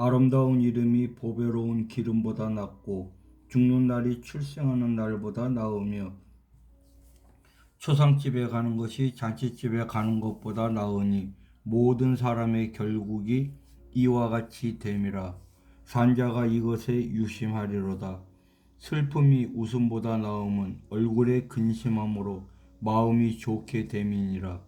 아름다운 이름이 보배로운 기름보다 낫고 죽는 날이 출생하는 날보다 나으며 초상집에 가는 것이 잔치집에 가는 것보다 나으니 모든 사람의 결국이 이와 같이 됨이라. 산자가 이것에 유심하리로다. 슬픔이 웃음보다 나음은 얼굴에 근심함으로 마음이 좋게 됨이니라.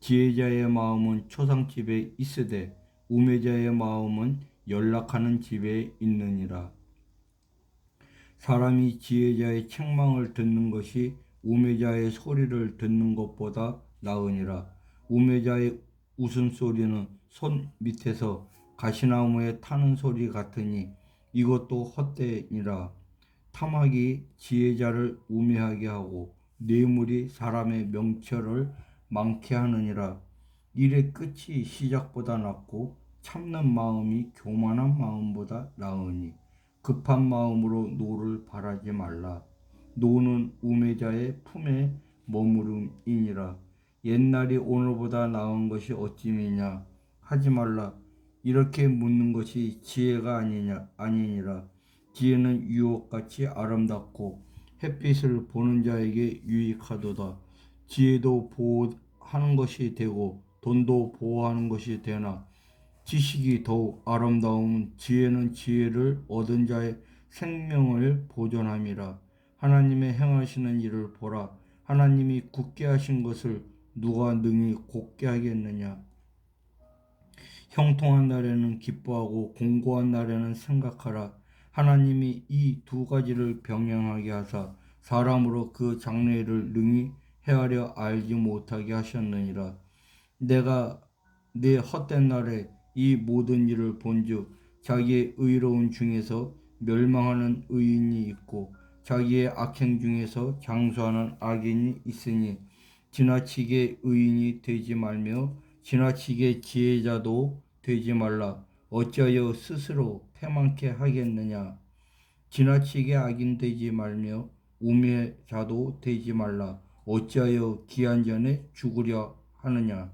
지혜자의 마음은 초상집에 있으되 우매자의 마음은 연락하는 집에 있느니라. 사람이 지혜자의 책망을 듣는 것이 우매자의 소리를 듣는 것보다 나으니라. 우매자의 웃음소리는 손 밑에서 가시나무에 타는 소리 같으니 이것도 헛되니라. 탐악이 지혜자를 우매하게 하고 뇌물이 사람의 명철을 많게 하느니라. 일의 끝이 시작보다 낫고 참는 마음이 교만한 마음보다 나으니 급한 마음으로 노를 바라지 말라. 노는 우매자의 품에 머무름이니라. 옛날이 오늘보다 나은 것이 어찌미냐 하지 말라. 이렇게 묻는 것이 지혜가 아니냐 아니니라. 지혜는 유혹같이 아름답고 햇빛을 보는 자에게 유익하도다. 지혜도 보호하는 것이 되고 돈도 보호하는 것이 되나 지식이 더욱 아름다움 지혜는 지혜를 얻은 자의 생명을 보존함이라. 하나님의 행하시는 일을 보라. 하나님이 굳게 하신 것을 누가 능히 곧게 하겠느냐? 형통한 날에는 기뻐하고 공고한 날에는 생각하라. 하나님이 이 두 가지를 병행하게 하사 사람으로 그 장래를 능히 헤아려 알지 못하게 하셨느니라. 내가 내 헛된 날에 이 모든 일을 본즉 자기의 의로운 중에서 멸망하는 의인이 있고 자기의 악행 중에서 장수하는 악인이 있으니 지나치게 의인이 되지 말며 지나치게 지혜자도 되지 말라. 어찌하여 스스로 패망케 하겠느냐? 지나치게 악인 되지 말며 우매자도 되지 말라. 어찌하여 기한 전에 죽으려 하느냐?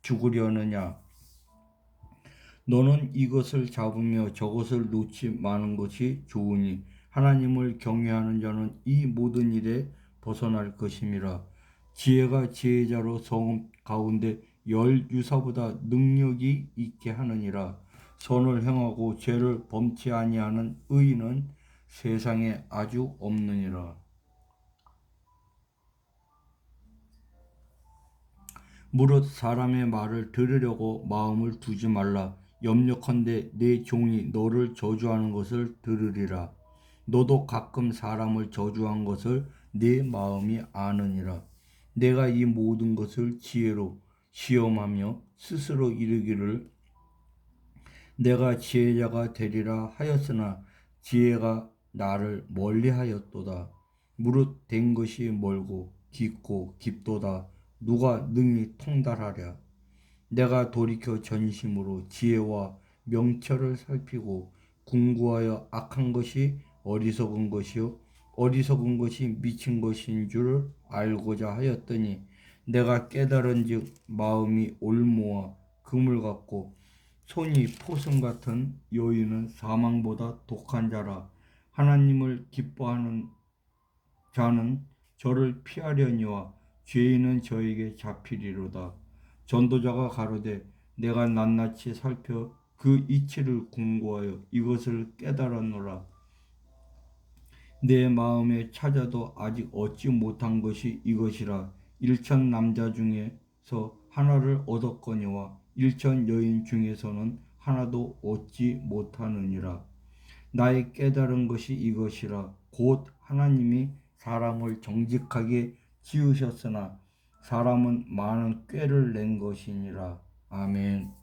죽으려느냐 너는 이것을 잡으며 저것을 놓지 마는 것이 좋으니 하나님을 경외하는 자는 이 모든 일에 벗어날 것임이라. 지혜가 지혜자로 성 가운데 열 유사보다 능력이 있게 하느니라. 선을 행하고 죄를 범치 아니하는 의인은 세상에 아주 없느니라. 무릇 사람의 말을 들으려고 마음을 두지 말라. 염려컨대 내 종이 너를 저주하는 것을 들으리라. 너도 가끔 사람을 저주한 것을 내 마음이 아느니라. 내가 이 모든 것을 지혜로 시험하며 스스로 이르기를 내가 지혜자가 되리라 하였으나 지혜가 나를 멀리하였도다. 무릇 된 것이 멀고 깊고 깊도다. 누가 능히 통달하랴. 내가 돌이켜 전심으로 지혜와 명철을 살피고 궁구하여 악한 것이 어리석은 것이요 어리석은 것이 미친 것인 줄 알고자 하였더니 내가 깨달은즉 마음이 올무와 금을 같고 손이 포승 같은 여인은 사망보다 독한 자라 하나님을 기뻐하는 자는 저를 피하려니와 죄인은 저에게 잡히리로다. 전도자가 가로되 내가 낱낱이 살펴 그 이치를 궁고하여 이것을 깨달았노라. 내 마음에 찾아도 아직 얻지 못한 것이 이것이라 일천 남자 중에서 하나를 얻었거니와 일천 여인 중에서는 하나도 얻지 못하느니라. 나의 깨달은 것이 이것이라 곧 하나님이 사람을 정직하게 지으셨으나 사람은 많은 꾀를 낸 것이니라. 아멘.